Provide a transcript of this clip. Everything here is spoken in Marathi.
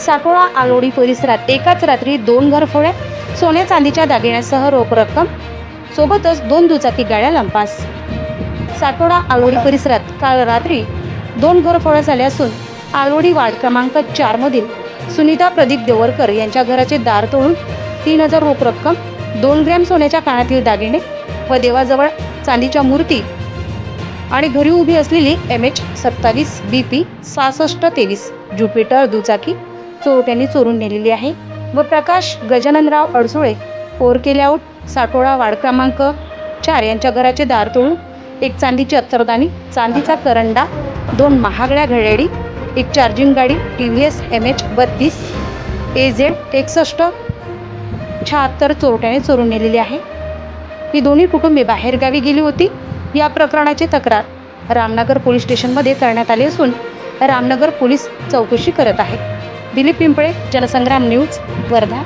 साकोळा आलोडी परिसरात एकाच रात्री दोन घरफोड्या सोन्या चांदीच्या दागिन्यासह रोख रक्कम सोबतच दोन दुचाकी गाड्या लंपास. साकोडा आलोडी परिसरात काल रात्री दोन घरफोड्या झाल्या असून आलोडी वार्ड क्रमांक चारमधील सुनीता प्रदीप देवरकर यांच्या घराचे दार तोडून तीन हजार रोख रक्कम दोन ग्रॅम सोन्याच्या कानातील दागिने व देवाजवळ चांदीच्या मूर्ती आणि घरी उभी असलेली एम एच सत्तावीस बी पी सहासष्ट तेवीस ज्युपिटर दुचाकी चोरट्यांनी चोरून नेलेली आहे. व प्रकाश गजाननराव अडसुळे पोरके लेआउट साठोडा वार्ड क्रमांक चार यांच्या घराचे दार तोडून एक चांदीची अत्तरदानी चांदीचा करंडा दोन महागड्या घड्याळी एक चार्जिंग गाडी T V S M H बत्तीस ए झेड एकसष्ट शहात्तर चोरट्याने चोरून नेलेली आहे. ही दोन्ही कुटुंबे बाहेरगावी गेली होती. या प्रकरणाची तक्रार रामनगर पोलीस स्टेशनमध्ये करण्यात आली असून रामनगर पोलीस चौकशी करत आहे. दिलीप पिंपळे जनसंग्राम न्यूज वर्धा.